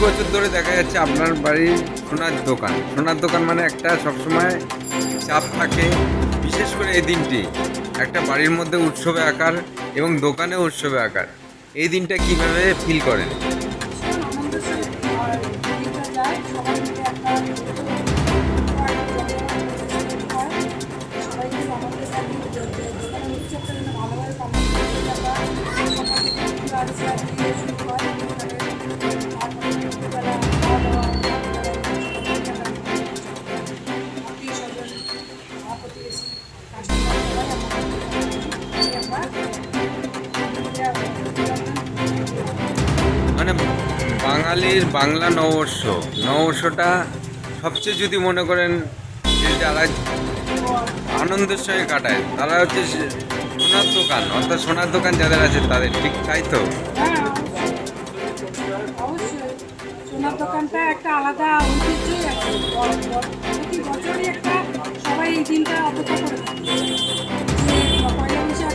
বছর ধরে দেখা যাচ্ছে আপনার বাড়ির সোনার দোকান সোনার দোকান মানে একটা সবসময় চাপ থাকে বিশেষ করে এই দিনটি একটা বাড়ির মধ্যে উৎসবে আকার এবং দোকানে উৎসবে আকার এই দিনটা কীভাবে ফিল করেন আনন্দের বাঙালির বাংলা নববর্ষ। নববর্ষটা সবচেয়ে যদি মনে করেন যে যারা আনন্দের সঙ্গে কাটায়, তারা হচ্ছে সোনার দোকান, অর্থাৎ সোনার দোকান যাদের আছে তাদের, ঠিক তাই তো? হ্যাঁ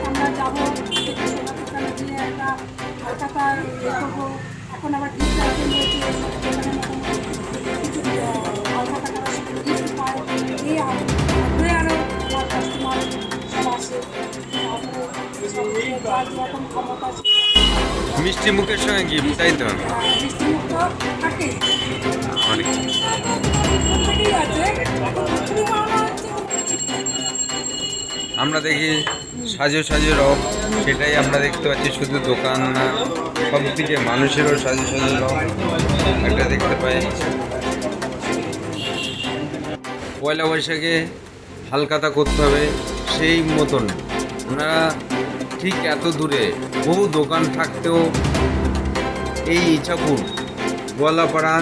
আমরা যাব, সোনার দোকানে গিয়ে একটা হালখাতা ইয়ে এখন আবার মিষ্টি মুখের সঙ্গে গিফট তাই তো? হচ্ছে। আমরা দেখি সাজো সাজো রব সেটাই আমরা দেখতে পাচ্ছি শুধু দোকান না সব দিকে মানুষেরও সাজো সাজো রং একটা দেখতে পাই। পয়লা বৈশাখে হালকাতা করতে হবে সেই মতন। ওনারা ঠিক এত দূরে। বহু দোকান থাকতেও এই ইচ্ছাপুর গোয়ালাপাড়া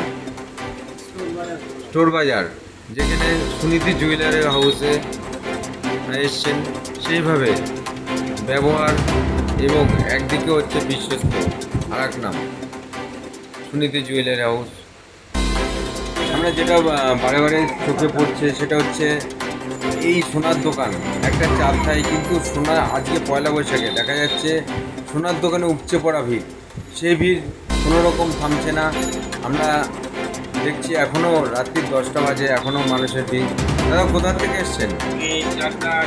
স্টোর বাজার যেখানে সুনীতি জুয়েলারি হাউসে এসছেন, সেইভাবে ব্যবহার এবং একদিকে হচ্ছে বিশ্বস্ত আর এক নাম, সুনীতি জুয়েলারি হাউস। আমরা যেটা বারে বারে চোখে পড়ছে সেটা হচ্ছে এই সোনার দোকান একটা চাপ থাকে কিন্তু সোনা আজকে পয়লা বৈশাখে। দেখা যাচ্ছে সোনার দোকানে উপচে পড়া ভিড়। সেই ভিড় কোনো রকম থামছে না। আমরা দেখছি এখনও রাত্রি দশটা বাজে এখনও মানুষের ভিড়। দাদা কোথা থেকে এসছেন? আমি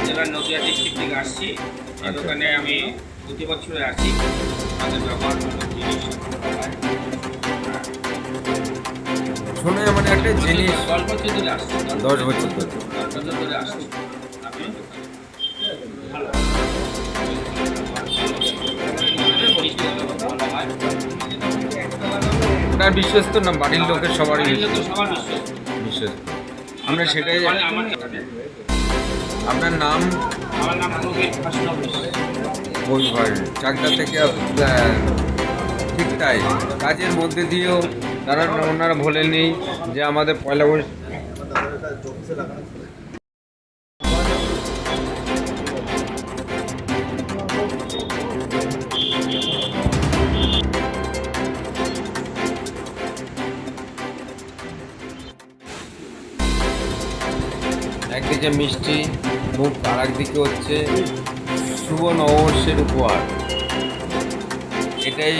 জেলার নদিয়া ডিস্ট্রিক্ট থেকে আসছি। আচ্ছা। দোকানে আমি প্রতি বছরে আসি। তাদের ব্যবহার জিনিস সোনা মানে একটা জিনিস দশ বছর ধরে। ওনার বিশ্বস্ত না বাড়ির লোকের সবারই। বিশ্বস্ত আমরা সেটাই আপনার নাম আমার নাম চাকদা থেকে তাই কাজের মধ্যে দিয়েও তারা ওনারা ভোলেননি যে আমাদের পয়লা বৈশ একদিকে মিষ্টি, মুখ আর একদিকে হচ্ছে শুভ নববর্ষের উপহার। এটাই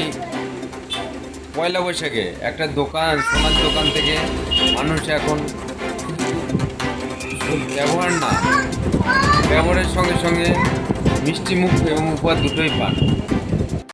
পয়লা বৈশাখে একটা দোকান সোনার দোকান থেকে মানুষ এখন ব্যবহার না, ব্যবহারের সঙ্গে সঙ্গে মিষ্টি মুখ এবং উপহার দুটোই পান।